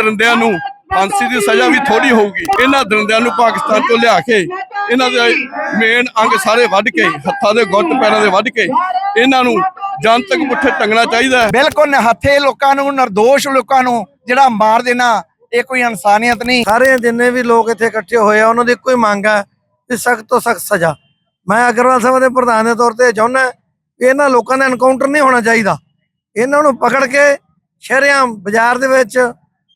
ਦਰਿੰਦਿਆਂ ਨੂੰ ਫਾਂਸੀ ਦੀ ਸਜ਼ਾ ਵੀ ਥੋੜੀ ਹੋਊਗੀ। ਇਹਨਾਂ ਦਰਿੰਦਿਆਂ ਨੂੰ ਪਾਕਿਸਤਾਨ ਤੋਂ ਲਿਆ ਕੇ ਇਹਨਾਂ ਦੇ ਮੇਨ ਅੰਗ ਸਾਰੇ ਵੱਢ ਕੇ ਹੱਥਾਂ ਦੇ ਗੁੱਟ ਪੈਰਾਂ ਦੇ ਵੱਢ ਕੇ ਇਹਨਾਂ ਨੂੰ ਜਨਤਕ ਪੁੱਠੇ ਟੰਗਣਾ ਚਾਹੀਦਾ ਹੈ। ਬਿਲਕੁਲ ਹੱਥੇ ਲੋਕਾਂ ਨੂੰ ਨਿਰਦੋਸ਼ ਲੋਕਾਂ ਨੂੰ ਜਿਹੜਾ ਮਾਰ ਦੇਣਾ ਇਹ ਕੋਈ ਇਨਸਾਨੀਅਤ ਨਹੀਂ। ਸਾਰੇ ਜਿੰਨੇ ਵੀ ਲੋਕ ਇੱਥੇ ਇਕੱਠੇ ਹੋਏ ਆ ਉਹਨਾਂ ਦੀ ਇੱਕੋ ਹੀ ਮੰਗ ਹੈ ਕਿ ਸਖਤ ਤੋਂ ਸਖਤ ਸਜ਼ਾ। ਮੈਂ ਅਗਰਵਾਲ ਸਾਹਿਬ ਦੇ ਪ੍ਰਧਾਨ ਦੇ ਤੌਰ ਤੇ ਚਾਹੁੰਦਾ ਕਿ ਇਹਨਾਂ ਲੋਕਾਂ ਦਾ ਐਨਕਾਊਂਟਰ ਨਹੀਂ ਹੋਣਾ ਚਾਹੀਦਾ। ਇਹਨਾਂ ਨੂੰ ਪਕੜ ਕੇ ਸ਼ਹਿਰਿਆਂ ਬਾਜ਼ਾਰ ਦੇ ਵਿੱਚ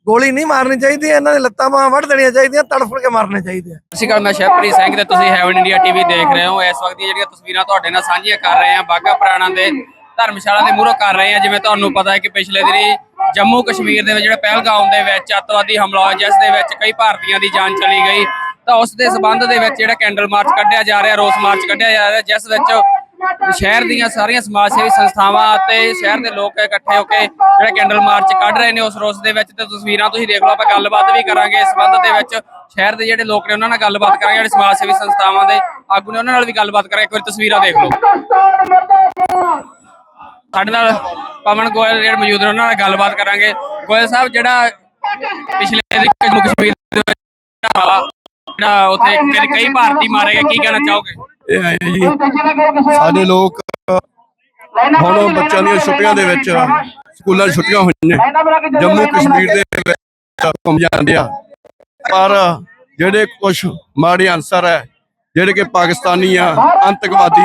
ਗੋਲੀ ਨਹੀਂ ਮਾਰਨੀ ਚਾਹੀਦੀ, ਇਹਨਾਂ ਦੇ ਲੱਤਾਂ ਬਾਹਾਂ ਵੱਢ ਦੇਣੀਆਂ ਚਾਹੀਦੀਆਂ, ਤੜਫੜ ਕੇ ਮਾਰਨੇ ਚਾਹੀਦੇ ਆ। ਸਤਿ ਸ਼੍ਰੀ ਅਕਾਲ, ਮੈਂ ਸ਼ਹਿਪ੍ਰੀਤ ਸਿੰਘ ਤੇ ਤੁਸੀਂ ਹੈਵਨ ਇੰਡੀਆ ਟੀਵੀ ਦੇਖ ਰਹੇ ਹੋ। ਇਸ ਵਕਤ ਦੀਆਂ ਜਿਹੜੀਆਂ ਤਸਵੀਰਾਂ ਤੁਹਾਡੇ ਨਾਲ ਸਾਂਝੀਆਂ ਕਰ ਰਹੇ ਹਾਂ ਬਾਗਾ ਪੁਰਾਣਾ ਦੇ ਧਰਮਸ਼ਾਲਾ ਦੇ ਮੂਹਰੋਂ ਕਰ ਰਹੇ ਹਾਂ। ਜਿਵੇਂ ਤੁਹਾਨੂੰ ਪਤਾ ਹੈ ਕਿ ਪਿਛਲੇ ਦਿਨੀ ਜੰਮੂ ਕਸ਼ਮੀਰ ਦੇ ਵਿੱਚ ਜਿਹੜਾ ਪਹਿਲਗਾਮ ਦੇ ਵਿੱਚ ਅੱਤਵਾਦੀ ਹਮਲਾ ਹੋਇਆ, ਜਿਸ ਦੇ ਵਿੱਚ ਕਈ ਭਾਰਤੀਆਂ ਦੀ ਜਾਨ ਚਲੀ ਗਈ। ਤਾਂ ਉਸ ਦੇ ਸਬੰਧ ਦੇ ਵਿੱਚ ਜਿਹੜਾ ਕੈਂਡਲ ਮਾਰਚ ਕੱਢਿਆ ਜਾ ਰਿਹਾ, ਰੋਸ ਮਾਰਚ ਕੱਢਿਆ ਜਾ ਰਿਹਾ, ਜਿਸ ਵਿੱਚ ਸ਼ਹਿਰ ਦੀਆਂ ਸਾਰੀਆਂ ਸਮਾਜ ਸੇਵੀ ਸੰਸਥਾਵਾਂ ਅਤੇ ਸ਼ਹਿਰ ਦੇ ਲੋਕ ਇਕੱਠੇ ਹੋ ਕੇ ਜਿਹੜਾ ਕੈਂਡਲ ਮਾਰਚ ਕੱਢ ਰਹੇ ਨੇ ਉਸ ਰੋਸ ਦੇ ਵਿੱਚ ਤੇ ਤਸਵੀਰਾਂ ਤੁਸੀਂ ਦੇਖ ਲਓ, ਆਪਾਂ ਗੱਲਬਾਤ ਵੀ ਕਰਾਂਗੇ ਇਸ ਸੰਬੰਧ ਦੇ ਵਿੱਚ। ਸ਼ਹਿਰ ਦੇ ਜਿਹੜੇ ਲੋਕ ਨੇ ਉਹਨਾਂ ਨਾਲ ਗੱਲਬਾਤ ਕਰਾਂਗੇ, ਜਿਹੜੇ ਸਮਾਜ ਸੇਵੀ ਸੰਸਥਾਵਾਂ ਦੇ ਆਗੂ ਨੇ ਉਹਨਾਂ ਨਾਲ ਵੀ ਗੱਲਬਾਤ ਕਰਾਂਗੇ। ਇੱਕ ਵਾਰੀ ਤਸਵੀਰਾਂ ਦੇਖ ਲਓ। ਸਾਡੇ ਨਾਲ ਪਵਨ ਗੋਇਲ ਜਿਹੜੇ ਮੌਜੂਦ ਨੇ, ਉਹਨਾਂ ਨਾਲ ਗੱਲਬਾਤ ਕਰਾਂਗੇ। ਗੋਇਲ ਸਾਹਿਬ, ਜਿਹੜਾ ਪਿਛਲੇ ਜੰਮੂ ਕਸ਼ਮੀਰ ਦੇ ਵਿੱਚ ਜਿਹੜਾ ਉੱਥੇ ਕਈ ਭਾਰਤੀ ਮਾਰੇ ਗਏ, ਕੀ ਕਹਿਣਾ ਚਾਹੋਗੇ? ਇਹ ਆਏ ਜੀ। ਸਾਡੇ ਲੋਕ ਹੁਣ ਬੱਚਿਆਂ ਦੀਆਂ ਛੁੱਟੀਆਂ ਦੇ ਵਿੱਚ ਸਕੂਲਾਂ ਛੁੱਟੀਆਂ ਹੋਈਆਂ ਜੰਮੂ ਕਸ਼ਮੀਰ ਦੇ ਵਿੱਚ ਘੁੰਮ ਜਾਂਦੇ ਆ। ਪਰ ਜਿਹੜੇ ਕੁਝ ਮਾੜੇ ਅਨਸਰ ਹੈ ਜਿਹੜੇ ਕਿ ਪਾਕਿਸਤਾਨੀ ਆ ਅੰਤਕਵਾਦੀ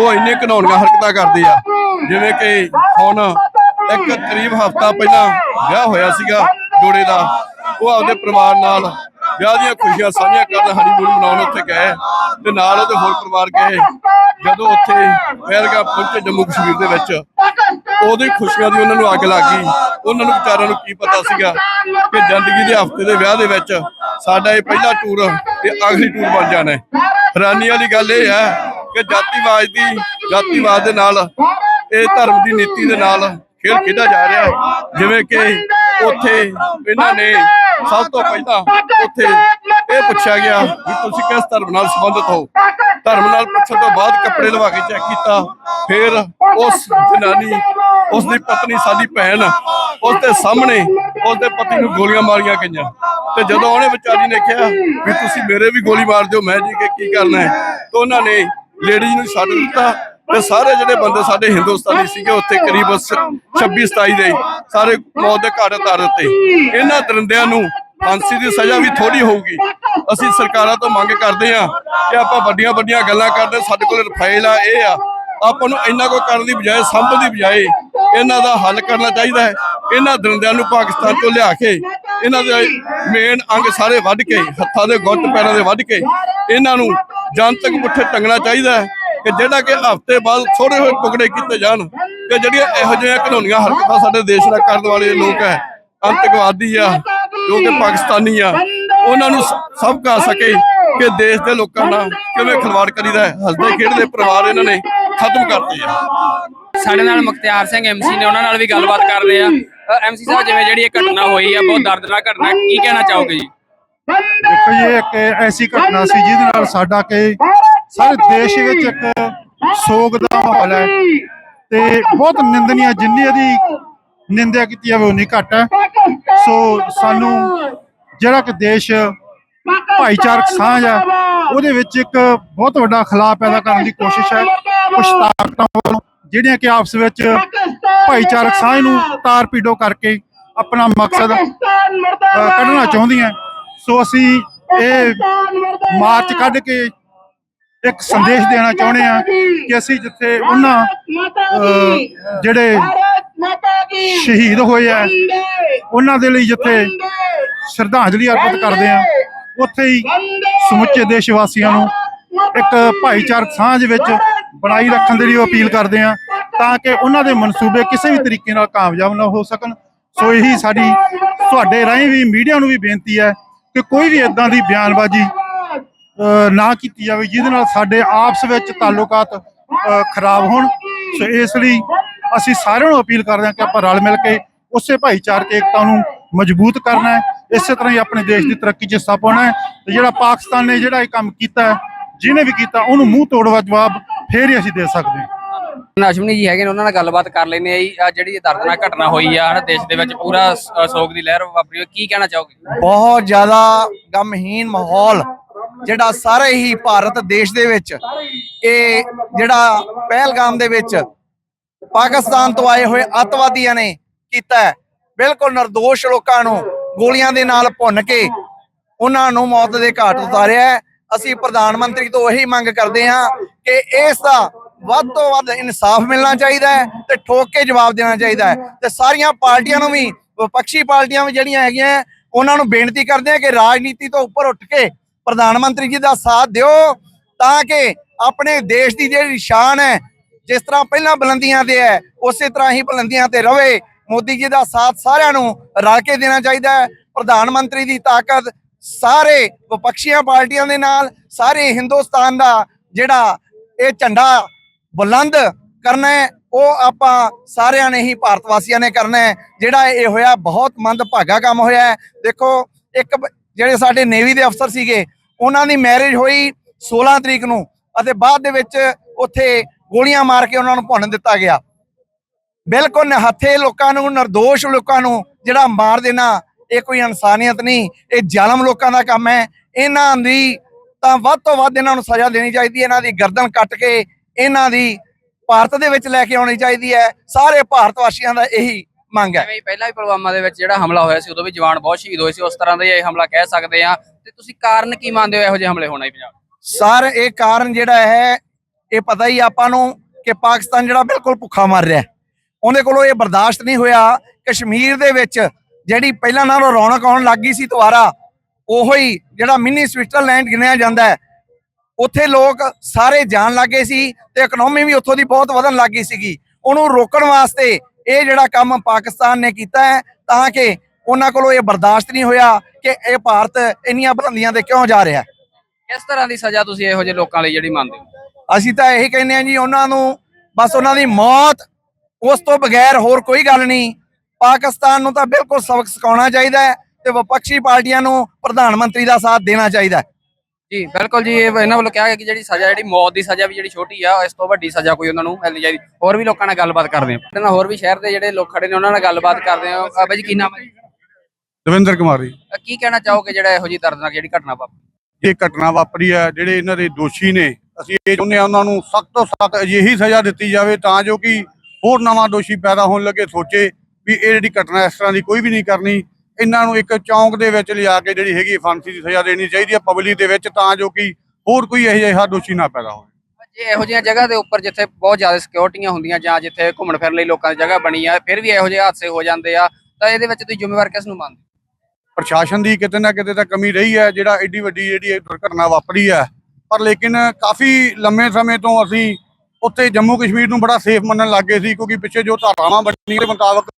ਉਹ ਇੰਨੇ ਘਿਨਾਉਣੀਆਂ ਹਰਕਤਾਂ ਕਰਦੇ ਆ। ਜਿਵੇਂ ਕਿ ਹੁਣ ਇੱਕ ਕਰੀਬ ਹਫਤਾ ਪਹਿਲਾਂ ਵਿਆਹ ਹੋਇਆ ਸੀਗਾ ਜੋੜੇ ਦਾ। ਉਹ ਆਪਦੇ ਪਰਿਵਾਰ ਨਾਲ ਵਿਆਹ ਦੀਆਂ ਖੁਸ਼ੀਆਂ ਸਾਂਝੀਆਂ ਕਰਨ ਹਨੀਮੂਨ ਮਨਾਉਣ ਉੱਥੇ ਗਏ ਤੇ ਨਾਲ ਉਹਦੇ ਹੋਰ ਪਰਿਵਾਰ ਗਏ। ਜਦੋਂ ਉੱਥੇ ਪਹਿਲਗਾ ਪਹੁੰਚੇ ਜੰਮੂ ਕਸ਼ਮੀਰ ਦੇ ਵਿੱਚ, ਉਹਦੀ ਖੁਸ਼ੀਆਂ ਦੀ ਉਹਨਾਂ ਨੂੰ ਅੱਗ ਲੱਗ ਗਈ। ਉਹਨਾਂ ਨੂੰ ਵਿਚਾਰਿਆਂ ਨੂੰ ਕੀ ਪਤਾ ਸੀਗਾ ਕਿ ਜ਼ਿੰਦਗੀ ਦੇ ਹਫ਼ਤੇ ਦੇ ਵਿਆਹ ਦੇ ਵਿੱਚ ਸਾਡਾ ਇਹ ਪਹਿਲਾ ਟੂਰ ਤੇ ਆਖਰੀ ਟੂਰ ਬਣ ਜਾਣਾ ਹੈ। ਹੈਰਾਨੀ ਵਾਲੀ ਗੱਲ ਇਹ ਹੈ ਕਿ ਜਾਤੀਵਾਦ ਦੀ ਜਾਤੀਵਾਦ ਦੇ ਨਾਲ, ਇਹ ਧਰਮ ਦੀ ਨੀਤੀ ਦੇ ਨਾਲ ਖੇਡ ਖੇਡਿਆ ਜਾ ਰਿਹਾ ਹੈ। ਜਿਵੇਂ ਕਿ ਉੱਥੇ ਇਹਨਾਂ ਨੇ ਸਭ ਤੋਂ ਪਹਿਲਾਂ ਉੱਥੇ ਇਹ ਪੁੱਛਿਆ ਗਿਆ ਵੀ ਤੁਸੀਂ ਕਿਸ ਧਰਮ ਨਾਲ ਸੰਬੰਧਿਤ ਹੋ? ਧਰਮ ਨਾਲ ਪੁੱਛਣ ਤੋਂ ਬਾਅਦ ਕੱਪੜੇ ਲਵਾ ਕੇ ਚੈੱਕ ਕੀਤਾ। ਫਿਰ ਉਸ ਜਨਾਨੀ ਉਸ ਦੀ ਪਤਨੀ ਸਾਡੀ ਭੈਣ ਉਸ ਦੇ ਸਾਹਮਣੇ ਉਸ ਦੇ ਪਤੀ ਨੂੰ ਗੋਲੀਆਂ ਮਾਰੀਆਂ ਗਈਆਂ। ਤੇ ਜਦੋਂ ਉਹਨੇ ਵਿਚਾਰੀ ਨੇ ਕਿਹਾ ਵੀ ਤੁਸੀਂ ਮੇਰੇ ਵੀ ਗੋਲੀ ਮਾਰ ਦਿਓ ਮੈਂ ਜੀ ਕਿ ਕੀ ਕਰਨਾ ਹੈ? ਤਾਂ ਉਹਨਾਂ ਨੇ ਲੇਡੀਜ਼ ਨੂੰ ਛੱਡ ਦਿੱਤਾ। ਤੇ ਸਾਰੇ ਜਿਹੜੇ ਬੰਦੇ ਸਾਡੇ ਹਿੰਦੁਸਤਾਨੀ ਸੀਗੇ, ਉੱਥੇ ਕਰੀਬ 26 27 ਦੇ ਸਾਰੇ ਮੌਤ ਦੇ ਘਾਟ ਉਤਾਰ ਦਿੱਤੇ। ਇਹਨਾਂ ਦਰਿੰਦਿਆਂ ਨੂੰ ਫਾਂਸੀ ਦੀ ਸਜ਼ਾ ਵੀ ਥੋੜੀ ਹੋਊਗੀ। ਅਸੀਂ ਸਰਕਾਰਾਂ ਤੋਂ ਮੰਗ ਕਰਦੇ ਹਾਂ ਕਿ ਆਪਾਂ ਵੱਡੀਆਂ ਵੱਡੀਆਂ ਗੱਲਾਂ ਕਰਦੇ, ਸਾਡੇ ਕੋਲ ਰਫਾਇਲ ਆ, ਇਹ ਆ। ਆਪਾਂ ਨੂੰ ਇੰਨਾ ਕੋ ਕਰਨ ਦੀ ਬਜਾਏ ਸੰਭਲ ਦੀ ਬਜਾਏ ਇਹਨਾਂ ਦਾ ਹੱਲ ਕਰਨਾ ਚਾਹੀਦਾ ਹੈ। ਇਹਨਾਂ ਦਰਿੰਦਿਆਂ ਨੂੰ ਪਾਕਿਸਤਾਨ ਤੋਂ ਲਿਆ ਕੇ, ਇਹਨਾਂ ਦੇ ਮੇਨ ਅੰਗ ਸਾਰੇ ਵੱਢ ਕੇ, ਹੱਥਾਂ ਦੇ ਗੁੱਟ, ਪੈਰਾਂ ਦੇ ਵੱਢ ਕੇ, ਇਹਨਾਂ ਨੂੰ ਜਨਤਕ ਪੁੱਠੇ ਟੰਗਣਾ ਚਾਹੀਦਾ ਹੈ। ਕਿ ਜਿਹੜਾ ਕਿ ਹਫ਼ਤੇ ਬਾਅਦ ਥੋੜੇ ਹੋਏ ਟੁਕੜੇ ਕੀਤੇ ਜਾਣ ਕਿ ਜਿਹੜੀਆਂ ਇਹੋ ਜਿਹੀਆਂ ਘਿਨੌਣੀਆਂ ਹਰਕਤਾਂ ਸਾਡੇ ਦੇਸ਼ ਨਾਲ ਕਰਨ ਵਾਲੇ ਲੋਕ ਹੈ ਅੰਤਕਵਾਦੀ ਆ ਜੋ ਕਿ ਪਾਕਿਸਤਾਨੀ ਆ ਉਹਨਾਂ ਨੂੰ ਸਭ ਕਾ ਸਕੇ ਕਿ ਦੇਸ਼ ਦੇ ਲੋਕਾਂ ਨਾਲ ਕਿਵੇਂ ਖਿਲਵਾੜ ਕਰੀਦਾ ਹੈ। ਹੱਸਦੇ ਖੇਡਦੇ ਪਰਿਵਾਰ ਇਹਨਾਂ ਨੇ ਖਤਮ ਕਰਤੇ ਆ। ਸਾਡੇ ਨਾਲ ਮੁਖਤਿਆਰ ਸਿੰਘ ਐਮਸੀ ਨੇ ਉਹਨਾਂ ਨਾਲ ਵੀ ਗੱਲਬਾਤ ਕਰਦੇ ਆ। ਐਮਸੀ ਸਾਹਿਬ ਜਿਵੇਂ ਜਿਹੜੀ ਇਹ ਘਟਨਾ ਹੋਈ ਆ ਬਹੁਤ ਦਰਦਨਾਕ ਘਟਨਾ ਕੀ ਕਹਿਣਾ ਚਾਹੋਗੇ ਜੀ? ਦੇਖੋ ਜੀ ਇਹ ਇੱਕ ਐਸੀ ਘਟਨਾ ਸੀ ਜਿਹਦੇ ਨਾਲ ਸਾਡਾ ਕਿ ਸਾਰੇ ਦੇਸ਼ ਵਿੱਚ ਇੱਕ ਸੋਗ ਦਾ ਮਾਹੌਲ ਹੈ ਤੇ ਬਹੁਤ ਨਿੰਦਨੀय ਜਿੰਨੀ ਇਹਦੀ ਨਿੰਦਿਆ ਕੀਤੀ ਜਾਵੇ, ਉਨੀ ਘੱਟ ਹੈ। ਸੋ ਸਾਨੂੰ ਜਿਹੜਾ ਕਿ ਦੇਸ਼ ਭਾਈਚਾਰਕ ਸਾਂਝ ਹੈ, ਉਹਦੇ ਵਿੱਚ ਇੱਕ ਬਹੁਤ ਵੱਡਾ ਖਲਾ ਪੈਦਾ ਕਰਨ ਦੀ ਕੋਸ਼ਿਸ਼ ਹੈ। ਕੁਝ ਤਾਕਤਾਂ ਵੱਲੋਂ, ਜਿਹੜੀਆਂ ਕਿ ਆਪਸ ਵਿੱਚ ਭਾਈਚਾਰਕ ਸਾਂਝ ਨੂੰ ਤਾਰ ਪੀਡੋ ਕਰਕੇ ਆਪਣਾ ਮਕਸਦ ਕੱਢਣਾ ਚਾਹੁੰਦੀਆਂ। ਸੋ ਅਸੀਂ ਇਹ ਮਾਰਚ ਕੱਢ ਕੇ ਇੱਕ ਸੰਦੇਸ਼ ਦੇਣਾ ਚਾਹੁੰਦੇ ਆ ਕਿ ਅਸੀਂ ਜਿੱਥੇ ਉਹਨਾਂ ਜਿਹੜੇ ਸ਼ਹੀਦ ਹੋਏ ਆ। ਉਹਨਾਂ ਦੇ ਲਈ ਜਿੱਥੇ ਸ਼ਰਧਾਂਜਲੀ ਅਰਪਿਤ ਕਰਦੇ ਆ ਉੱਥੇ ਹੀ ਸਮੁੱਚੇ ਦੇਸ਼ ਵਾਸੀਆਂ ਨੂੰ ਇੱਕ ਭਾਈਚਾਰਕ ਸਾਂਝ ਵਿੱਚ ਬਣਾਈ ਰੱਖਣ ਦੇ ਲਈ ਅਪੀਲ ਕਰਦੇ ਆ ਤਾਂ ਕਿ ਉਹਨਾਂ ਦੇ ਮਨਸੂਬੇ ਕਿਸੇ ਵੀ ਤਰੀਕੇ ਨਾਲ ਕਾਮਯਾਬ ਨਾ ਹੋ ਸਕਣ। ਸੋ ਇਹੀ ਸਾਡੀ ਤੁਹਾਡੇ ਰਾਹੀਂ ਵੀ ਮੀਡੀਆ ਨੂੰ ਵੀ ਬੇਨਤੀ ਹੈ ਕਿ ਕੋਈ ਵੀ ਇਦਾਂ ਦੀ ਬਿਆਨਬਾਜ਼ੀ ਨਾ ਕੀਤੀ ਜਾਵੇ ਜਿਹਦੇ ਨਾਲ ਸਾਡੇ ਆਪਸ ਵਿੱਚ ਤਾਲੁਕਾਤ ਖਰਾਬ ਹੋਣ। ਸੋ ਇਸ ਲਈ ਅਸੀਂ ਸਾਰਿਆਂ ਨੂੰ ਅਪੀਲ ਕਰਦੇ ਹਾਂ ਕਿ ਆਪਾਂ ਰਲ ਮਿਲ ਕੇ ਉਸੇ ਭਾਈਚਾਰਕ ਏਕਤਾ ਨੂੰ ਮਜ਼ਬੂਤ ਕਰਨਾ ਹੈ ਇਸੇ ਤਰ੍ਹਾਂ ਹੀ ਆਪਣੇ ਦੇਸ਼ ਦੀ ਤਰੱਕੀ 'ਚ ਹਿੱਸਾ ਪਾਉਣਾ ਹੈ। ਤੇ ਜਿਹੜਾ ਪਾਕਿਸਤਾਨ ਨੇ ਜਿਹੜਾ ਇਹ ਕੰਮ ਕੀਤਾ ਜਿਹਨੇ ਵੀ ਕੀਤਾ ਉਹਨੂੰ ਮੂੰਹ ਤੋੜਵਾ ਜਵਾਬ ਫੇਰ ਹੀ ਅਸੀਂ ਦੇ ਸਕਦੇ ਹਾਂ। ਨਾਲ ਅਸ਼ਵਨੀ ਜੀ ਹੈਗੇ ਨੇ ਉਹਨਾਂ ਨਾਲ ਗੱਲਬਾਤ ਕਰ ਲੈਂਦੇ ਆ ਜਿਹੜੀ ਦਰਦਨਾਕ ਘਟਨਾ ਹੋਈ ਆ ਹਨਾ ਦੇਸ਼ ਦੇ ਵਿੱਚ ਪੂਰਾ ਸੋਗ ਦੀ ਲਹਿਰ ਵਾਪਰੀ ਹੋਈ। ਕੀ ਕਹਿਣਾ ਚਾਹੋਗੇ? ਬਹੁਤ ਜ਼ਿਆਦਾ ਗਮਹੀਨ ਮਾਹੌਲ ਜਿਹੜਾ ਸਾਰੇ ਹੀ ਭਾਰਤ ਦੇਸ਼ ਦੇ ਵਿੱਚ, ਇਹ ਜਿਹੜਾ ਪਹਿਲਗਾਮ ਦੇ ਵਿੱਚ ਪਾਕਿਸਤਾਨ ਤੋਂ ਆਏ ਹੋਏ ਅੱਤਵਾਦੀਆਂ ਨੇ ਕੀਤਾ ਬਿਲਕੁਲ નિર્ਦੋਸ਼ ਲੋਕਾਂ ਨੂੰ ਗੋਲੀਆਂ ਦੇ ਨਾਲ ਭੁੰਨ ਕੇ ਉਹਨਾਂ ਨੂੰ ਮੌਤ ਦੇ ਘਾਟ ਉਤਾਰਿਆ ਹੈ। ਅਸੀਂ ਪ੍ਰਧਾਨ ਮੰਤਰੀ ਤੋਂ ਇਹੀ ਮੰਗ ਕਰਦੇ ਹਾਂ ਕਿ ਇਸ ਦਾ ਵੱਧ ਤੋਂ ਵੱਧ ਇਨਸਾਫ ਮਿਲਣਾ ਚਾਹੀਦਾ ਹੈ ਤੇ ਠੋਕ ਕੇ ਜਵਾਬ ਦੇਣਾ ਚਾਹੀਦਾ ਹੈ ਤੇ ਸਾਰੀਆਂ ਪਾਰਟੀਆਂ ਨੂੰ ਵੀ ਵਿਪਕਸ਼ੀ ਪਾਰਟੀਆਂ ਵੀ ਜਿਹੜੀਆਂ ਹੈਗੀਆਂ, ਉਹਨਾਂ ਨੂੰ ਬੇਨਤੀ ਕਰਦੇ ਹਾਂ ਕਿ ਰਾਜਨੀਤੀ ਤੋਂ ਉੱਪਰ ਉੱਠ ਕੇ ਪ੍ਰਧਾਨ ਮੰਤਰੀ ਜੀ ਦਾ ਸਾਥ ਦਿਓ ਤਾਂ ਕਿ ਆਪਣੇ ਦੇਸ਼ ਦੀ ਜਿਹੜੀ ਸ਼ਾਨ ਹੈ, ਜਿਸ ਤਰ੍ਹਾਂ ਪਹਿਲਾਂ ਬੁਲੰਦੀਆਂ ਤੇ ਹੈ, ਉਸੇ ਤਰ੍ਹਾਂ ਹੀ ਬੁਲੰਦੀਆਂ ਤੇ ਰਵੇ। ਮੋਦੀ ਜੀ ਦਾ ਸਾਥ ਸਾਰਿਆਂ ਨੂੰ ਰਲ ਕੇ ਦੇਣਾ ਚਾਹੀਦਾ ਹੈ। ਪ੍ਰਧਾਨ ਮੰਤਰੀ ਦੀ ਤਾਕਤ ਸਾਰੇ ਵਿਪਕਸ਼ੀਆਂ ਪਾਰਟੀਆਂ ਦੇ ਨਾਲ, ਸਾਰੇ ਹਿੰਦੁਸਤਾਨ ਦਾ ਜਿਹੜਾ ਇਹ ਝੰਡਾ ਬੁਲੰਦ ਕਰਨਾ ਹੈ, ਉਹ ਆਪਾਂ ਸਾਰਿਆਂ ਨੇ ਹੀ ਭਾਰਤ ਵਾਸੀਆਂ ਨੇ ਕਰਨਾ ਹੈ। ਜਿਹੜਾ ਇਹ ਹੋਇਆ ਬਹੁਤ ਮੰਦਭਾਗਾ ਕੰਮ ਹੋਇਆ ਦੇਖੋ, ਇੱਕ ਜਿਹੜੇ ਸਾਡੇ ਨੇਵੀ ਦੇ ਅਫਸਰ ਸੀਗੇ ਉਹਨਾਂ ਦੀ ਮੈਰਿਜ ਹੋਈ 16 ਤਰੀਕ ਨੂੰ ਅਤੇ ਬਾਅਦ ਦੇ ਵਿੱਚ ਉੱਥੇ ਗੋਲੀਆਂ ਮਾਰ ਕੇ ਉਹਨਾਂ ਨੂੰ ਭੁੰਨ ਦਿੱਤਾ ਗਿਆ। ਬਿਲਕੁਲ ਨਿਹੱਥੇ ਲੋਕਾਂ ਨੂੰ નિર્ਦੋਸ਼ ਲੋਕਾਂ ਨੂੰ ਜਿਹੜਾ ਮਾਰ ਦੇਣਾ, ਇਹ ਕੋਈ ਇਨਸਾਨੀਅਤ ਨਹੀਂ, ਇਹ ਜ਼ਾਲਮ ਲੋਕਾਂ ਦਾ ਕੰਮ ਹੈ। ਇਹਨਾਂ ਦੀ ਤਾਂ ਵੱਧ ਤੋਂ ਵੱਧ ਇਹਨਾਂ ਨੂੰ ਸਜ਼ਾ ਦੇਣੀ ਚਾਹੀਦੀ ਹੈ, ਇਹਨਾਂ ਦੀ ਗਰਦਨ ਕੱਟ ਕੇ ਇਹਨਾਂ ਦੀ ਭਾਰਤ ਦੇ ਵਿੱਚ ਲੈ ਕੇ ਆਉਣੀ ਚਾਹੀਦੀ ਹੈ। ਸਾਰੇ ਭਾਰਤ ਵਾਸੀਆਂ ਦਾ ਇਹੀ ਮੰਗ ਹੈ। ਪਹਿਲਾਂ ਵੀ ਪੁਲਵਾਮਾ ਦੇ ਵਿੱਚ ਜਿਹੜਾ ਹਮਲਾ ਹੋਇਆ ਸੀ, ਉਦੋਂ ਵੀ ਜਵਾਨ ਬਹੁਤ ਸ਼ਹੀਦ ਹੋਏ ਸੀ। ਉਸ ਤਰ੍ਹਾਂ ਦਾ ਇਹ ਹਮਲਾ ਕਹਿ ਸਕਦੇ ਆ ਤੇ ਤੁਸੀਂ ਕਾਰਨ ਕੀ ਮੰਨਦੇ ਹੋ? ਇਹੋ ਜਿਹੇ ਹਮਲੇ ਹੋਣਾ ਹੀ ਪੰਜਾਬ ਸਰ, ਇਹ ਕਾਰਨ ਜਿਹੜਾ ਹੈ, ਇਹ ਪਤਾ ਹੀ ਆਪਾਂ ਨੂੰ ਕਿ ਪਾਕਿਸਤਾਨ ਜਿਹੜਾ ਬਿਲਕੁਲ ਭੁੱਖਾ ਮਰ ਰਿਹਾ ਉਹਦੇ ਕੋਲੋਂ ਇਹ ਬਰਦਾਸ਼ਤ ਨਹੀਂ ਹੋਇਆ। ਕਸ਼ਮੀਰ ਦੇ ਵਿੱਚ ਜਿਹੜੀ ਪਹਿਲਾਂ ਨਾਲੋਂ ਰੌਣਕ ਆਉਣ ਲੱਗ ਗਈ ਸੀ ਦੁਬਾਰਾ, ਉਹੋ ਹੀ ਜਿਹੜਾ ਮਿੰਨੀ ਸਵਿਟਜ਼ਰਲੈਂਡ ਗਿਣਿਆ ਜਾਂਦਾ ਹੈ, ਉੱਥੇ ਲੋਕ ਸਾਰੇ ਜਾਣ ਲੱਗੇ ਸੀ ਤੇ ਇਕਨੋਮੀ ਵੀ ਉੱਥੋਂ ਦੀ ਬਹੁਤ ਵਧਣ ਲੱਗੀ ਸੀਗੀ। ਉਹਨੂੰ ਰੋਕਣ ਵਾਸਤੇ ਇਹ ਜਿਹੜਾ ਕੰਮ ਪਾਕਿਸਤਾਨ ਨੇ ਕੀਤਾ ਹੈ, ਤਾਂ ਕਿ ਉਹਨਾਂ ਕੋਲੋਂ ਇਹ ਬਰਦਾਸ਼ਤ ਨਹੀਂ ਹੋਇਆ ਕਿ ਇਹ ਭਾਰਤ ਇੰਨੀਆਂ ਬੁਲੰਦੀਆਂ ਤੇ ਕਿਉਂ ਜਾ ਰਿਹਾ ਕਿਸ ਤਰ੍ਹਾਂ ਦੀ ਸਜ਼ਾ ਤੁਸੀਂ ਇਹੋ ਜਿਹੇ ਲੋਕਾਂ ਲਈ ਜਿਹੜੀ ਮੰਨਦੇ ਹੋ? ਅਸੀਂ ਤਾਂ ਇਹੀ ਕਹਿੰਦੇ ਆ ਜੀ ਉਹਨਾਂ ਨੂੰ ਬਸ ਉਹਨਾਂ ਦੀ ਮੌਤ ਉਸ ਤੋਂ ਬਗੈਰ ਹੋਰ ਕੋਈ ਗੱਲ ਨਹੀਂ। ਪਾਕਿਸਤਾਨ ਨੂੰ ਤਾਂ ਬਿਲਕੁਲ ਸਬਕ ਸਿਖਾਉਣਾ ਚਾਹੀਦਾ ਹੈ ਤੇ ਵਿਪਕਸ਼ੀ ਪਾਰਟੀਆਂ ਨੂੰ ਪ੍ਰਧਾਨ ਮੰਤਰੀ ਦਾ ਸਾਥ ਦੇਣਾ ਚਾਹੀਦਾ ਹੈ। ਜੀ ਬਿਲਕੁਲ ਜੀ ਇਹ ਇਹਨਾਂ ਵੱਲੋਂ ਕਿਹਾ ਗਿਆ ਕਿ ਜਿਹੜੀ ਸਜ਼ਾ ਜਿਹੜੀ ਮੌਤ ਦੀ ਸਜ਼ਾ ਵੀ ਜਿਹੜੀ ਛੋਟੀ ਆ ਇਸ ਤੋਂ ਵੱਡੀ ਸਜ਼ਾ ਕੋਈ ਉਹਨਾਂ ਨੂੰ ਮਿਲਣੀ ਚਾਹੀਦੀ। ਹੋਰ ਵੀ ਲੋਕਾਂ ਨਾਲ ਗੱਲਬਾਤ ਕਰਦੇ ਆ ਹੋਰ ਵੀ ਸ਼ਹਿਰ ਦੇ ਜਿਹੜੇ ਲੋਕ ਖੜੇ ਨੇ ਉਹਨਾਂ ਨਾਲ ਗੱਲਬਾਤ ਕਰਦੇ ਆ ਬਾਈ ਜੀ ਕੀ ਨਾਮ ਹੈ? ਦਵਿੰਦਰ ਕੁਮਾਰੀ ਅ, ਕੀ ਕਹਿਣਾ ਚਾਹੋਗੇ ਜਿਹੜਾ ਇਹੋ ਜਿਹੀ ਦਰਦਨਾਕ ਜਿਹੜੀ ਘਟਨਾ ਵਾਪਰੀ? ਇਹ ਘਟਨਾ ਵਾਪਰੀ ਹੈ ਜਿਹੜੇ ਇਹਨਾਂ ਦੇ ਦੋਸ਼ੀ ਨੇ ਅਸੀਂ ਇਹ ਚਾਹੁੰਦੇ ਹਾਂ ਉਹਨਾਂ ਨੂੰ ਸਖਤ ਤੋਂ ਸਖਤ ਅਜਿਹੀ ਸਜ਼ਾ ਦਿੱਤੀ ਜਾਵੇ ਤਾਂ ਜੋ ਕਿ ਹੋਰ ਨਵਾਂ ਦੋਸ਼ੀ ਪੈਦਾ ਹੋਣ ਲੱਗੇ ਸੋਚੇ ਵੀ ਇਹ ਜਿਹੜੀ ਘਟਨਾ ਇਸ ਤਰ੍ਹਾਂ ਦੀ ਕੋਈ ਵੀ ਨਹੀਂ ਕਰਨੀ। ਇਹਨਾਂ ਨੂੰ ਇੱਕ ਚੌਂਕ ਦੇ ਵਿੱਚ ਲਿਆ ਕੇ ਜਿਹੜੀ ਹੈਗੀ ਫਾਂਸੀ ਦੀ ਸਜ਼ਾ ਦੇਣੀ ਚਾਹੀਦੀ ਹੈ ਪਬਲਿਕ ਦੇ ਵਿੱਚ ਤਾਂ ਜੋ ਕਿ ਹੋਰ ਕੋਈ ਇਹੋ ਜਿਹਾ ਦੋਸ਼ੀ ਨਾ ਪੈਦਾ ਹੋਵੇ। ਜੇ ਇਹੋ ਜਿਹੀਆਂ ਜਗ੍ਹਾ ਦੇ ਉੱਪਰ ਜਿੱਥੇ ਬਹੁਤ ਜ਼ਿਆਦਾ ਸਿਕਿਉਰਟੀਆਂ ਹੁੰਦੀਆਂ ਜਾਂ ਜਿੱਥੇ ਘੁੰਮਣ ਫਿਰਨ ਲਈ ਲੋਕਾਂ ਦੀ ਜਗ੍ਹਾ ਬਣੀ ਆ ਫਿਰ ਵੀ ਇਹੋ ਜਿਹੇ ਹਾਦਸੇ ਹੋ ਜਾਂਦੇ ਆ ਤਾਂ ਇਹਦੇ ਵਿੱਚ ਤੁਸੀਂ ਜ਼ਿੰਮੇਵਾਰ ਕਿਸ ਨੂੰ ਮੰਨਦੇ ਹੋ? ਪ੍ਰਸ਼ਾਸਨ ਦੀ ਕਿਤੇ ਨਾ ਕਿਤੇ ਤਾਂ ਕਮੀ ਰਹੀ ਹੈ, ਜਿਹੜਾ ਐਡੀ ਵੱਡੀ ਜਿਹੜੀ ਇਹ ਦੁਰਘਟਨਾ ਵਾਪਰੀ ਹੈ। ਪਰ ਲੇਕਿਨ ਕਾਫੀ ਲੰਮੇ ਸਮੇਂ ਤੋਂ ਅਸੀਂ ਉੱਥੇ ਜੰਮੂ ਕਸ਼ਮੀਰ ਨੂੰ ਬੜਾ ਸੇਫ ਮੰਨਣ ਲੱਗੇ ਸੀ, ਕਿਉਂਕਿ ਪਿੱਛੇ ਜੋ ਧਾਰਾਵਾਂ ਬਣੀਆਂ ਦੇ ਮੁਤਾਬਕ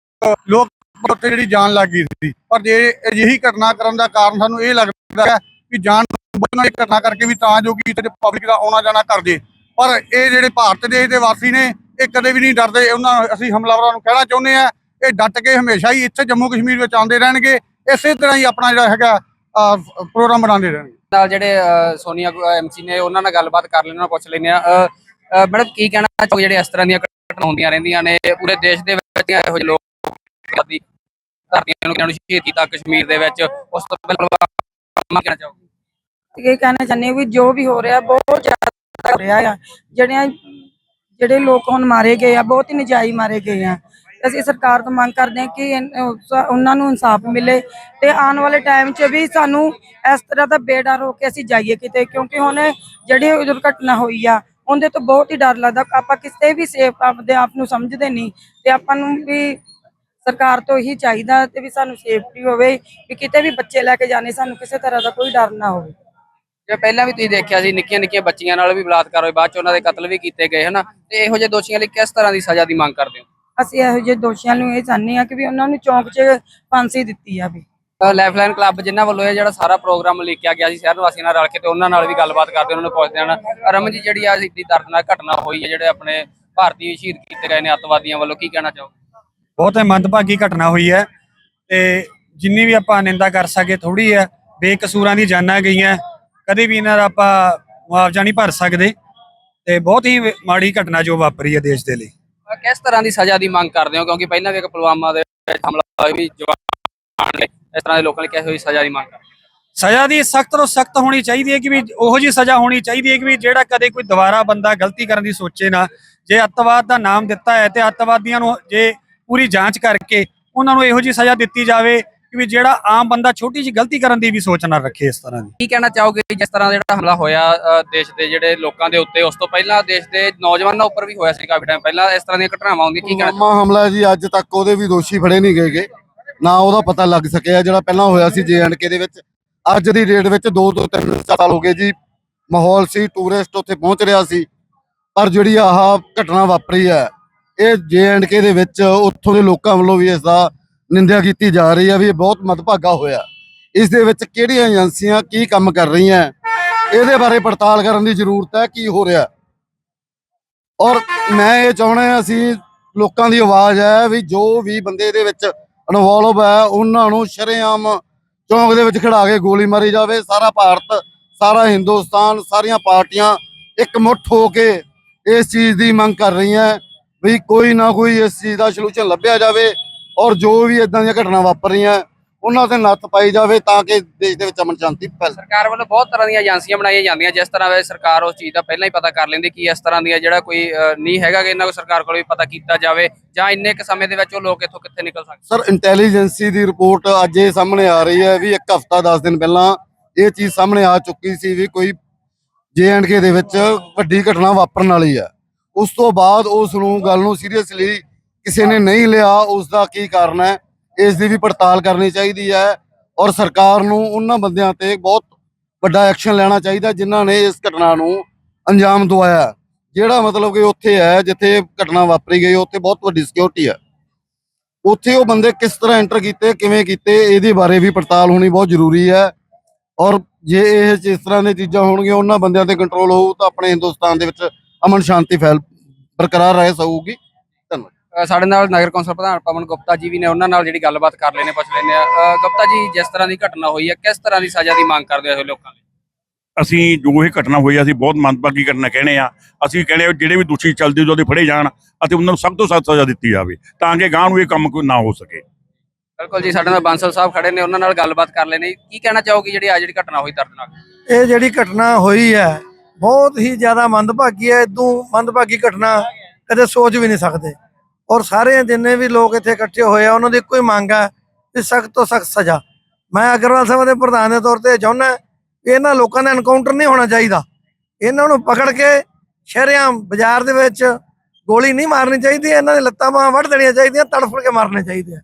ਲੋਕ ਉੱਥੇ ਜਿਹੜੀ ਜਾਨ ਲੱਗ ਗਈ ਸੀ। ਪਰ ਜੇ ਅਜਿਹੀ ਘਟਨਾ ਕਰਨ ਦਾ ਕਾਰਨ ਸਾਨੂੰ ਇਹ ਲੱਗਦਾ ਹੈ ਕਿ ਜਾਨ ਬੁੱਝਣ ਵਾਲੀ ਘਟਨਾ ਕਰਕੇ ਵੀ ਤਾਂ ਜੋ ਕਿ ਇੱਥੇ ਪਬਲਿਕ ਦਾ ਆਉਣਾ ਜਾਣਾ ਕਰ ਜੇ। ਪਰ ਇਹ ਜਿਹੜੇ ਭਾਰਤ ਦੇਸ਼ ਦੇ ਵਾਸੀ ਨੇ, ਇਹ ਕਦੇ ਵੀ ਨਹੀਂ ਡਰਦੇ। ਉਹਨਾਂ ਅਸੀਂ ਹਮਲਾਵਰਾਂ ਨੂੰ ਕਹਿਣਾ ਚਾਹੁੰਦੇ ਆ ਇਹ ਡਟ ਕੇ ਹਮੇਸ਼ਾ ਹੀ ਇੱਥੇ ਜੰਮੂ ਕਸ਼ਮੀਰ ਵਿੱਚ ਆਉਂਦੇ ਰਹਿਣਗੇ। ਇਸੇ ਤਰ੍ਹਾਂ ਹੀ ਆਪਣਾ ਜਿਹੜਾ ਹੈਗਾ ਪ੍ਰੋਗਰਾਮ ਬਣਾਉਂਦੇ ਰਹਿਣਗੇ। ਨਾਲ ਜਿਹੜੇ ਸੋਨੀਆ ਐਮਸੀ ਨੇ ਉਹਨਾਂ ਨਾਲ ਗੱਲਬਾਤ ਕਰ ਲੈਣਾ ਪੁੱਛ ਲੈਂਦੇ ਆ ਮੈਡਮ ਕੀ ਕਹਿਣਾ ਚਾਹੋਗੇ ਜਿਹੜੇ ਇਸ ਤਰ੍ਹਾਂ ਦੀਆਂ ਘਟਨਾ ਹੁੰਦੀਆਂ ਰਹਿੰਦੀਆਂ ਨੇ? ਪੂਰੇ ਦੇਸ਼ ਦੇ ਵਿੱਚ ਇਹੋ ਜਿਹੇ ਲੋਕ ਦੀ ਧਰਤੀਆਂ ਨੂੰ ਕਿਹਨਾਂ ਨੂੰ ਸ਼ਹੀਦ ਕੀਤਾ ਕਸ਼ਮੀਰ ਦੇ ਵਿੱਚ। ਉਸ ਤੋਂ ਪਹਿਲਾਂ ਕੀ ਕਹਿਣਾ ਚਾਹੋਗੇ? ਇਹ ਕਹਿਣਾ ਚਾਹੁੰਦੇ ਹਾਂ ਵੀ ਜੋ ਵੀ ਹੋ ਰਿਹਾ ਬਹੁਤ ਜ਼ਿਆਦਾ ਹੋ ਰਿਹਾ ਆ। ਜਿਹੜੇ ਜਿਹੜੇ ਲੋਕ ਹੁਣ ਮਾਰੇ ਗਏ ਆ ਬਹੁਤ ਹੀ ਨਜਾਇਜ਼ ਮਾਰੇ ਗਏ ਆ। ਅਸੀਂ ਸਰਕਾਰ ਤੋਂ ਮੰਗ ਕਰਦੇ ਹਾਂ ਕਿ ਉਹਨਾਂ ਨੂੰ ਇਨਸਾਫ ਮਿਲੇ ਤੇ ਆਉਣ ਵਾਲੇ ਟਾਈਮ 'ਚ ਵੀ ਸਾਨੂੰ ਇਸ ਤਰ੍ਹਾਂ ਦਾ ਬੇਡਰ ਹੋ ਕੇ ਅਸੀਂ ਜਾਈਏ ਕਿਤੇ, ਕਿਉਂਕਿ ਹੁਣ ਜਿਹੜੀ ਦੁਰਘਟਨਾ ਹੋਈ ਆ, ਉਹਦੇ ਤੋਂ ਬਹੁਤ ਹੀ ਡਰ ਲੱਗਦਾ। ਆਪਾਂ ਕਿਸੇ ਵੀ ਸੇਫ ਆਪਦੇ ਆਪ ਨੂੰ ਸਮਝਦੇ ਨਹੀਂ ਤੇ ਆਪਾਂ ਨੂੰ ਵੀ ਸਰਕਾਰ ਤੋਂ ਇਹੀ ਚਾਹੀਦਾ ਤੇ ਵੀ ਸਾਨੂੰ ਸੇਫਟੀ ਹੋਵੇ, ਵੀ ਕਿਤੇ ਵੀ ਬੱਚੇ ਲੈ ਕੇ ਜਾਣੇ, ਸਾਨੂੰ ਕਿਸੇ ਤਰ੍ਹਾਂ ਦਾ ਕੋਈ ਡਰ ਨਾ ਹੋਵੇ। ਜੇ ਪਹਿਲਾਂ ਵੀ ਤੁਸੀਂ ਦੇਖਿਆ ਸੀ, ਨਿੱਕੀਆਂ ਨਿੱਕੀਆਂ ਬੱਚੀਆਂ ਨਾਲ ਵੀ ਬਲਾਤਕਾਰ ਹੋਏ, ਬਾਅਦ ਚ ਉਹਨਾਂ ਦੇ ਕਤਲ ਵੀ ਕੀਤੇ ਗਏ, ਹਨਾ? ਤੇ ਇਹੋ ਜਿਹੇ ਦੋਸ਼ੀਆਂ ਲਈ ਕਿਸ ਤਰ੍ਹਾਂ ਦੀ ਸਜ਼ਾ ਦੀ ਮੰਗ ਕਰਦੇ ਹੋ? ਅਸੀਂ ਇਹੋ ਜਿਹੇ ਦੋਸ਼ੀਆਂ ਨੂੰ ਇਹ ਚਾਹੁੰਦੇ ਹਾਂ ਕਿ ਵੀ ਉਹਨਾਂ ਨੂੰ ਚੌਂਕ 'ਚ ਫਾਂਸੀ ਦਿੱਤੀ ਜਾਵੇ। ਲਾਈਫਲਾਈਨ ਕਲੱਬ ਜਿਨ੍ਹਾਂ ਵੱਲੋਂ ਇਹ ਜਿਹੜਾ ਸਾਰਾ ਪ੍ਰੋਗਰਾਮ ਲਿਖਿਆ ਗਿਆ ਸੀ ਸ਼ਹਿਰ ਵਾਸੀਆਂ ਨਾਲ ਰਲ ਕੇ ਤੇ ਉਹਨਾਂ ਨਾਲ ਵੀ ਗੱਲਬਾਤ ਕਰਦੇ ਉਹਨਾਂ ਨੂੰ ਪੁੱਛਦੇ ਹਨ ਰਮਨ ਜੀ ਜਿਹੜੀ ਆ ਇੱਡੀ ਦਰਦਨਾਕ ਘਟਨਾ ਹੋਈ ਹੈ ਜਿਹੜੇ ਆਪਣੇ ਭਾਰਤੀ ਸ਼ਹੀਦ ਕੀਤੇ ਗਏ ਨੇ ਅੱਤਵਾਦੀਆਂ ਵੱਲੋਂ ਕੀ ਕਹਿਣਾ ਚਾਹੋ ਬਹੁਤ ਹੀ ਮੰਦਭਾਗੀ ਘਟਨਾ ਹੋਈ ਹੈ ਤੇ ਜਿੰਨੀ ਵੀ ਆਪਾਂ ਨਿੰਦਾ ਕਰ ਸਕੇ ਥੋੜੀ ਹੈ ਬੇਕਸੂਰਾਂ ਦੀ ਜਾਨਾਂ ਗਈਆਂ ਕਦੇ ਵੀ ਇਹਨਾਂ ਦਾ ਆਪਾਂ ਮੁਆਵਜ਼ਾ ਨਹੀਂ ਭਰ ਸਕਦੇ ਤੇ ਬਹੁਤ ਹੀ ਮਾੜੀ ਘਟਨਾ ਜੋ ਵਾਪਰੀ ਹੈ ਦੇਸ਼ ਦੇ ਲਈ। ਕਿਸ ਤਰ੍ਹਾਂ ਦੀ ਸਜ਼ਾ ਦੀ ਮੰਗ ਕਰਦੇ ਹੋ? ਕਿਉਂਕਿ ਪਹਿਲਾਂ ਵੀ ਇੱਕ ਪੁਲਵਾਮਾ ਦੇ ਵਿੱਚ ਹਮਲਾ ਹੋਇਆ ਵੀ ਜਵਾਨ ਨੇ ਇਸ ਤਰ੍ਹਾਂ ਦੇ ਲੋਕਾਂ ਨੇ ਕਿਹੋ ਜਿਹੀ ਸਜ਼ਾ ਦੀ ਮੰਗ ਕਰਦੇ ਸਜ਼ਾ ਦੀ ਸਖਤ ਤੋਂ ਸਖਤ ਹੋਣੀ ਚਾਹੀਦੀ ਹੈ ਕਿ ਵੀ ਉਹੋ ਜੀ ਸਜ਼ਾ ਹੋਣੀ ਚਾਹੀਦੀ ਹੈ ਕਿ ਵੀ ਜਿਹੜਾ ਕਦੇ ਕੋਈ ਦੁਬਾਰਾ ਬੰਦਾ ਗਲਤੀ ਕਰਨ ਦੀ ਸੋਚੇ ਨਾ, ਜੇ ਅੱਤਵਾਦ ਦਾ ਨਾਮ ਦਿੱਤਾ ਹੈ ਤੇ ਅੱਤਵਾਦੀਆਂ ਨੂੰ ਜੇ ਪੂਰੀ ਜਾਂਚ ਕਰਕੇ ਉਹਨਾਂ ਨੂੰ ਇਹੋ ਜੀ ਸਜ਼ਾ ਦਿੱਤੀ ਜਾਵੇ ਕਿ ਵੀ ਜਿਹੜਾ ਆਮ ਬੰਦਾ ਛੋਟੀ ਜੀ ਗਲਤੀ ਕਰਨ ਦੀ ਵੀ ਸੋਚ ਨਾ ਰੱਖੇ ਇਸ ਤਰ੍ਹਾਂ ਦੀ। ਕੀ ਕਹਿਣਾ ਚਾਹੋਗੇ ਜਿਸ ਤਰ੍ਹਾਂ ਦਾ ਜਿਹੜਾ ਹਮਲਾ ਹੋਇਆ ਦੇਸ਼ ਦੇ ਜਿਹੜੇ ਲੋਕਾਂ ਦੇ ਉੱਤੇ ਉਸ ਤੋਂ ਪਹਿਲਾਂ ਦੇਸ਼ ਦੇ ਨੌਜਵਾਨਾਂ ਉੱਪਰ ਵੀ ਹੋਇਆ ਸੀ ਕਾਫੀ ਟਾਈਮ ਪਹਿਲਾਂ ਇਸ ਤਰ੍ਹਾਂ ਦੀਆਂ ਘਟਨਾਵਾਂ ਹੁੰਦੀਆਂ ਕੀ ਕਹਿਣਾ ਪੁਲਵਾਮਾ ਹਮਲਾ ਜੀ ਅੱਜ ਤੱਕ ਉਹਦੇ ਵੀ ਦੋਸ਼ੀ ਫੜੇ ਨਹੀਂ ਗਏਗੇ ਨਾ ਉਹਦਾ ਪਤਾ ਲੱਗ ਸਕਿਆ ਜਿਹੜਾ ਪਹਿਲਾਂ ਹੋਇਆ ਸੀ ਕੇ ਦੇ ਵਿੱਚ। ਅੱਜ ਦੀ ਡੇਟ ਵਿੱਚ 2 ਤੋਂ 3 ਸਾਲ ਹੋ ਗਏ ਜੀ ਮਾਹੌਲ ਸੀ ਟੂਰਿਸਟ ਉੱਥੇ ਪਹੁੰਚ ਰਿਹਾ ਸੀ। ਪਰ ਜਿਹੜੀ ਆਹ ਘਟਨਾ ਵਾਪਰੀ ਹੈ ਇਹ ਕੇ ਦੇ ਵਿੱਚ ਉੱਥੋਂ ਦੇ ਲੋਕਾਂ ਵੱਲੋਂ ਵੀ ਇਸ ਦਾ ਨਿੰਦਿਆ ਕੀਤੀ ਜਾ ਰਹੀ ਹੈ ਵੀ ਇਹ ਬਹੁਤ ਮਦਭਾਗਾ ਹੋਇਆ। ਇਸ ਦੇ ਵਿੱਚ ਕਿਹੜੀਆਂ ਏਜੰਸੀਆਂ ਕੀ ਕੰਮ ਕਰ ਰਹੀਆਂ? ਇਹਦੇ ਬਾਰੇ ਪੜਤਾਲ ਕਰਨ ਦੀ ਜ਼ਰੂਰਤ ਹੈ, ਕੀ ਹੋ ਰਿਹਾ? ਔਰ ਮੈਂ ਇਹ ਚਾਹਣਾ ਅਸੀਂ ਲੋਕਾਂ ਦੀ ਆਵਾਜ਼ ਹੈ ਵੀ ਜੋ ਵੀ ਬੰਦੇ ਇਹਦੇ ਵਿੱਚ ਇਨਵੋਲਵ ਹੈ, ਉਹਨਾਂ ਨੂੰ ਸ਼ਰੇਆਮ ਚੌਂਕ ਦੇ ਵਿੱਚ ਖੜਾ ਕੇ ਗੋਲੀ ਮਾਰੀ ਜਾਵੇ। ਸਾਰਾ ਭਾਰਤ, ਸਾਰਾ ਹਿੰਦੁਸਤਾਨ, ਸਾਰੀਆਂ ਪਾਰਟੀਆਂ ਇੱਕ ਮੁੱਠ ਹੋ ਕੇ ਇਸ ਚੀਜ਼ ਦੀ ਮੰਗ ਕਰ ਰਹੀਆਂ। ਵੀ ਕੋਈ ਨਾ ਕੋਈ ਇਸ ਚੀਜ਼ ਦਾ ਸੋਲੂਸ਼ਨ ਲੱਭਿਆ ਜਾਵੇ। ਔਰ ਜੋ ਵੀ ਇਦਾਂ ਦੀਆਂ ਘਟਨਾ ਵਾਪਰ ਰਹੀਆਂ ਉਹਨਾਂ ਤੇ ਨੱਥ ਪਾਈ ਜਾਵੇ ਤਾਂ ਕਿ ਦੇਸ਼ ਦੇ ਵਿੱਚ ਅਮਨ ਸ਼ਾਂਤੀ ਫੈਲ। ਸਰਕਾਰ ਵੱਲੋਂ ਬਹੁਤ ਤਰ੍ਹਾਂ ਦੀਆਂ ਏਜੰਸੀਆਂ ਬਣਾਈਆਂ ਜਾਂਦੀਆਂ। ਜਿਸ ਤਰ੍ਹਾਂ ਵੇ ਸਰਕਾਰ ਉਸ ਚੀਜ਼ ਦਾ ਪਹਿਲਾਂ ਹੀ ਪਤਾ ਕਰ ਲੈਂਦੀ ਕਿ ਇਸ ਤਰ੍ਹਾਂ ਦੀਆਂ ਜਿਹੜਾ ਕੋਈ ਨਹੀਂ ਹੈਗਾ ਕਿ ਇਹਨਾਂ ਕੋ ਸਰਕਾਰ ਕੋਲ ਵੀ ਪਤਾ ਕੀਤਾ ਜਾਵੇ ਜਾਂ ਇੰਨੇ ਕੁ ਸਮੇਂ ਦੇ ਵਿੱਚ ਉਹ ਲੋਕ ਇੱਥੋਂ ਕਿੱਥੇ ਨਿਕਲ ਸਕਦੇ। ਸਰ ਇੰਟੈਲੀਜੈਂਸੀ ਦੀ ਰਿਪੋਰਟ ਅੱਜ ਇਹ ਸਾਹਮਣੇ ਆ ਰਹੀ ਹੈ ਵੀ ਇੱਕ ਹਫਤਾ 10 ਦਿਨ ਪਹਿਲਾਂ ਇਹ ਚੀਜ਼ ਸਾਹਮਣੇ ਆ ਚੁੱਕੀ ਸੀ ਵੀ ਕੋਈ ਕੇ ਦੇ ਵਿੱਚ ਵੱਡੀ ਘਟਨਾ ਵਾਪਰਨ ਵਾਲੀ ਹੈ। ਉਸ ਤੋਂ ਬਾਅਦ ਉਸ ਨੂੰ ਗੱਲ ਨੂੰ ਸੀਰੀਅਸਲੀ ਕਿਸੇ ਨੇ ਨਹੀਂ ਲਿਆ ਉਸ ਦਾ ਕੀ ਕਾਰਨ ਹੈ? ਇਸ ਦੀ ਵੀ ਪੜਤਾਲ ਕਰਨੀ ਚਾਹੀਦੀ ਹੈ ਔਰ ਸਰਕਾਰ ਨੂੰ ਉਹਨਾਂ ਬੰਦਿਆਂ ਤੇ ਬਹੁਤ ਵੱਡਾ ਐਕਸ਼ਨ ਲੈਣਾ ਚਾਹੀਦਾ ਜਿਨ੍ਹਾਂ ਨੇ ਇਸ ਘਟਨਾ ਨੂੰ ਅੰਜਾਮ ਦਵਾਇਆ। ਜਿਹੜਾ ਮਤਲਬ ਕਿ ਉੱਥੇ ਹੈ, ਜਿੱਥੇ ਘਟਨਾ ਵਾਪਰੀ ਗਈ, ਉੱਥੇ ਬਹੁਤ ਵੱਡੀ ਸਿਕਿਉਰਿਟੀ ਹੈ। ਉੱਥੇ ਉਹ ਬੰਦੇ ਕਿਸ ਤਰ੍ਹਾਂ ਐਂਟਰ ਕੀਤੇ, ਕਿਵੇਂ ਕੀਤੇ, ਇਹਦੇ ਬਾਰੇ ਵੀ ਪੜਤਾਲ ਹੋਣੀ ਬਹੁਤ ਜ਼ਰੂਰੀ ਹੈ। ਔਰ ਜੇ ਇਹ ਇਸ ਤਰ੍ਹਾਂ ਦੀਆਂ ਚੀਜ਼ਾਂ ਹੋਣਗੀਆਂ, ਉਹਨਾਂ ਬੰਦਿਆਂ ਤੇ ਕੰਟਰੋਲ ਹੋਊ, ਤਾਂ ਆਪਣੇ ਹਿੰਦੁਸਤਾਨ ਦੇ ਵਿੱਚ ਅਮਨ ਸ਼ਾਂਤੀ ਫੈਲ, ਬਰਕਰਾਰ ਰਹਿ ਸਕੂਗੀ। ਸਾਡੇ ਨਾਲ ਨਗਰ ਕੌਂਸਲ ਪ੍ਰਧਾਨ ਪਵਨ ਗੁਪਤਾ ਜੀ ਵੀ ਨੇ ਉਹਨਾਂ ਨਾਲ ਜਿਹੜੀ ਗੱਲਬਾਤ ਕਰ ਲੈਣੇ ਪੁੱਛ ਲੈਣੇ ਆ। ਗੁਪਤਾ ਜੀ ਜਿਸ ਤਰ੍ਹਾਂ ਦੀ ਘਟਨਾ ਹੋਈ ਹੈ ਕਿਸ ਤਰ੍ਹਾਂ ਦੀ ਸਜ਼ਾ ਦੀ ਮੰਗ ਕਰਦੇ ਹੋ ਇਹ ਲੋਕਾਂ ਲਈ? ਅਸੀਂ ਜੋ ਇਹ ਘਟਨਾ ਹੋਈ ਆ, ਅਸੀਂ ਬਹੁਤ ਮੰਦਭਾਗੀ ਘਟਨਾ ਕਹਿੰਦੇ ਆ। ਅਸੀਂ ਕਹਿੰਦੇ ਆ ਜਿਹੜੇ ਵੀ ਦੋਸ਼ੀ ਚਲਦੇ ਜੋ ਫੜੇ ਜਾਣ ਅਤੇ ਉਹਨਾਂ ਨੂੰ ਸਖਤ ਤੋਂ ਸਖਤ ਸਜ਼ਾ ਦਿੱਤੀ ਜਾਵੇ ਤਾਂ ਕਿ ਗਾਂ ਨੂੰ ਇਹ ਕੰਮ ਕੋਈ ਨਾ ਹੋ ਸਕੇ। ਬਿਲਕੁਲ ਜੀ ਸਾਡੇ ਨਾਲ ਬਾਂਸਲ ਸਾਹਿਬ ਖੜੇ ਨੇ ਉਹਨਾਂ ਨਾਲ ਗੱਲਬਾਤ ਕਰ ਲੈਣੇ ਕੀ ਕਹਿਣਾ ਚਾਹੋਗੇ ਜਿਹੜੀ ਆ ਜਿਹੜੀ ਘਟਨਾ ਹੋਈ ਦਰਦਨਾਕ ਇਹ ਜਿਹੜੀ ਘਟਨਾ ਹੋਈ ਹੈ ਬਹੁਤ ਹੀ ਜ਼ਿਆਦਾ ਮੰਦਭਾਗੀ ਹੈ ਇਦੋਂ ਮੰਦਭਾਗੀ ਘਟਨਾ ਕਦੇ ਸੋਚ ਵੀ ਨਹੀਂ ਸਕਦੇ। ਔਰ ਸਾਰੇ ਜਿੰਨੇ ਵੀ ਲੋਕ ਇੱਥੇ ਇਕੱਠੇ ਹੋਏ ਆ, ਉਹਨਾਂ ਦੀ ਇੱਕੋ ਹੀ ਮੰਗ ਹੈ ਕਿ ਸਖਤ ਤੋਂ ਸਖਤ ਸਜ਼ਾ। ਮੈਂ ਅਗਰਵਾਲ ਸਾਹਿਬ ਦੇ ਪ੍ਰਧਾਨ ਦੇ ਤੌਰ ਤੇ ਚਾਹੁੰਦਾ ਕਿ ਇਹਨਾਂ ਲੋਕਾਂ ਦਾ ਐਨਕਾਊਂਟਰ ਨਹੀਂ ਹੋਣਾ ਚਾਹੀਦਾ। ਇਹਨਾਂ ਨੂੰ ਪਕੜ ਕੇ ਸ਼ਹਿਰਿਆਂ, ਬਾਜ਼ਾਰ ਦੇ ਵਿੱਚ ਗੋਲੀ ਨਹੀਂ ਮਾਰਨੀ ਚਾਹੀਦੀ, ਇਹਨਾਂ ਦੇ ਲੱਤਾਂ ਬਾਹਾਂ ਵੱਢ ਦੇਣੀਆਂ ਚਾਹੀਦੀਆਂ, ਤੜਫੜ ਕੇ ਮਾਰਨੇ ਚਾਹੀਦੇ ਆ।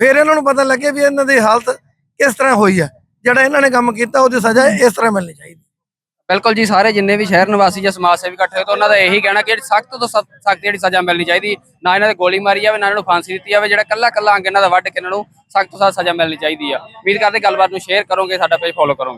ਫਿਰ ਇਹਨਾਂ ਨੂੰ ਪਤਾ ਲੱਗੇ ਵੀ ਇਹਨਾਂ ਦੀ ਹਾਲਤ ਕਿਸ ਤਰ੍ਹਾਂ ਹੋਈ ਹੈ ਜਿਹੜਾ ਇਹਨਾਂ ਨੇ ਕੰਮ ਕੀਤਾ, ਉਹਦੀ ਸਜ਼ਾ ਇਸ ਤਰ੍ਹਾਂ ਮਿਲਣੀ ਚਾਹੀਦੀ। ਬਿਲਕੁਲ ਜੀ, ਸਾਰੇ ਜਿੰਨੇ ਵੀ ਸ਼ਹਿਰ ਨਿਵਾਸੀ ਜਾਂ ਸਮਾਜ ਸੇਵੀ ਇਕੱਠੇ ਹੋਏ ਤਾਂ ਉਹਨਾਂ ਦਾ ਇਹੀ ਕਹਿਣਾ ਕਿ ਸਖਤ ਤੋਂ ਸਖਤ ਜਿਹੜੀ ਸਜ਼ਾ ਮਿਲਣੀ ਚਾਹੀਦੀ, ਨਾ ਇਹਨਾਂ ਤੇ ਗੋਲੀ ਮਾਰੀ ਜਾਵੇ, ਨਾ ਇਹਨਾਂ ਨੂੰ ਫਾਂਸੀ ਦਿੱਤੀ ਜਾਵੇ, ਜਿਹੜਾ ਕੱਲਾ ਕੱਲਾ ਅੰਗ ਇਹਨਾਂ ਦਾ ਵੱਢ ਕੇ ਇਹਨਾਂ ਨੂੰ ਸਖਤ ਤੋਂ ਸਖਤ ਸਜ਼ਾ ਮਿਲਣੀ ਚਾਹੀਦੀ ਆ। ਉਮੀਦ ਕਰਦੇ ਗੱਲਬਾਤ ਨੂੰ ਸ਼ੇਅਰ ਕਰੋਗੇ, ਸਾਡਾ ਪੇਜ ਫੋਲੋ ਕਰੋਗੇ।